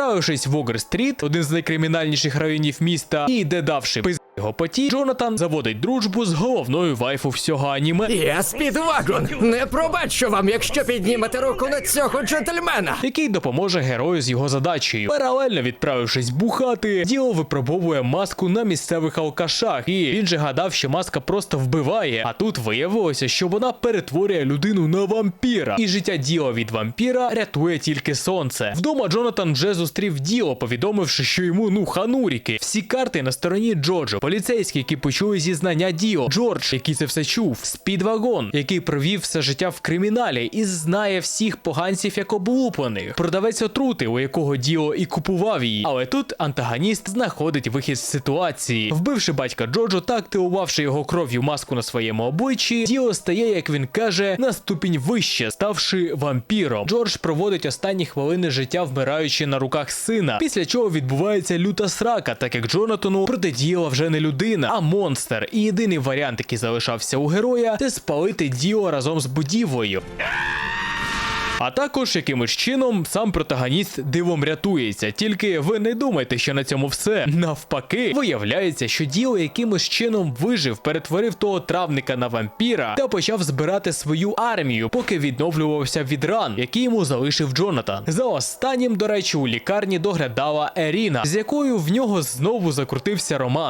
Відправившись в Огр-стріт, один з найкримінальніших районів міста, і де давши пиз його поті, Джонатан заводить дружбу з головною вайфу всього аніме. Я спідвагон. Не пробачу вам, якщо піднімете руку на цього джентльмена. який допоможе герою з його задачею. Паралельно відправившись бухати, Діо випробовує маску на місцевих алкашах, і він же гадав, що маска просто вбиває. А тут виявилося, що вона перетворює людину на вампіра, і життя Діо від вампіра рятує тільки сонце. Вдома Джонатан вже зустрів Діо, повідомивши, що йому ну хануріки. Всі карти на стороні Джоджо, поліцейські, які почули зізнання Діо, Джордж, який це все чув, спідвагон, який провів все життя в криміналі і знає всіх поганців як облупаних. Продавець отрути, у якого Діо і купував її. Але тут антагоніст знаходить вихід з ситуації. Вбивши батька Джоджо та активувавши його кров'ю маску на своєму обличчі, Діо стає, як він каже, на ступінь вище, ставши вампіром. Джордж проводить останні хвилини життя, вмираючи на руках сина. Після чого відбувається люта срака, так як Джонатану протидіяла вже не людина, а монстр. І єдиний варіант, який залишався у героя, це спалити Діо разом з будівлею. А також якимось чином сам протагоніст дивом рятується. Тільки ви не думайте, що на цьому все. Навпаки, виявляється, що Діо якимось чином вижив, перетворив того травника на вампіра та почав збирати свою армію, поки відновлювався від ран, які йому залишив Джонатан. За останнім, до речі, у лікарні доглядала Еріна, з якою в нього знову закрутився роман.